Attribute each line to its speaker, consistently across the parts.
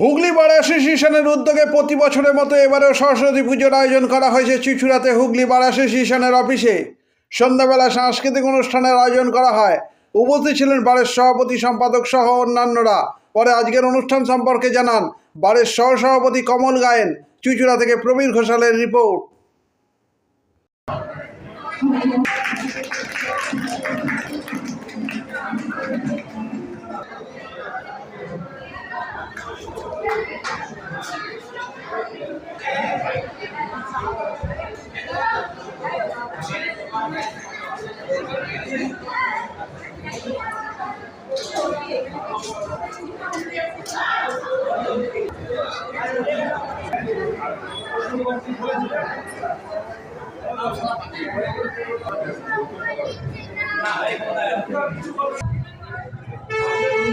Speaker 1: হুগলি বার অ্যাসোসিয়েশনের উদ্যোগে প্রতি বছরের মতো এবারেও সরস্বতী পুজোর আয়োজন করা হয়েছে চুচুড়াতে হুগলি বার অ্যাসোসিয়েশনের অফিসে সন্ধ্যাবেলা সাংস্কৃতিক অনুষ্ঠানের আয়োজন করা হয়। উপস্থিত ছিলেন বারের সভাপতি সম্পাদক সহ অন্যান্যরা। পরে আজকের অনুষ্ঠান সম্পর্কে জানান বারের সহ সভাপতি কমল গায়েন, চুচুড়া থেকে প্রবীর ঘোষালের রিপোর্ট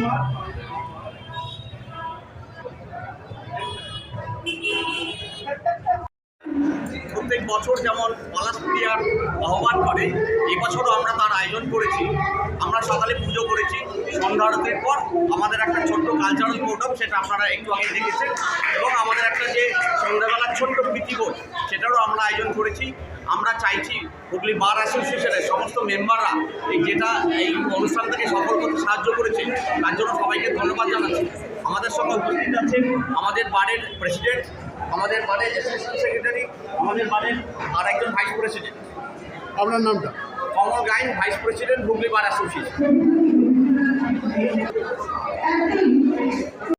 Speaker 2: না বছর যেমন পলাশ প্রিয়ার আহ্বান করে এই বছরও আমরা তার আয়োজন করেছি। আমরা সকালে পুজো করেছি, সন্ধ্যা আরতির পর আমাদের একটা ছোট্ট কালচারাল প্রোগ্রাম সেটা আপনারা একটু আগে দেখেছেন, এবং আমাদের একটা যে সন্ধ্যাবেলার ছোট্ট প্রীতিভোজ সেটারও আমরা আয়োজন করেছি। আমরা চাইছি হুগলি বার অ্যাসোসিয়েশনের সমস্ত মেম্বাররা এই যেটা এই অনুষ্ঠানটাকে সফল করতে সাহায্য করেছে, তার জন্য সবাইকে ধন্যবাদ জানাচ্ছি। আমাদের সঙ্গে উপস্থিত আছেন, আমাদের বারের প্রেসিডেন্ট আমাদের বারের অ্যাসিস্ট্যান্ট সেক্রেটারি আমাদের বারের আর একজন ভাইস প্রেসিডেন্ট
Speaker 1: আপনার নামটা?
Speaker 2: Kamal Gain vice president Hooghly bar association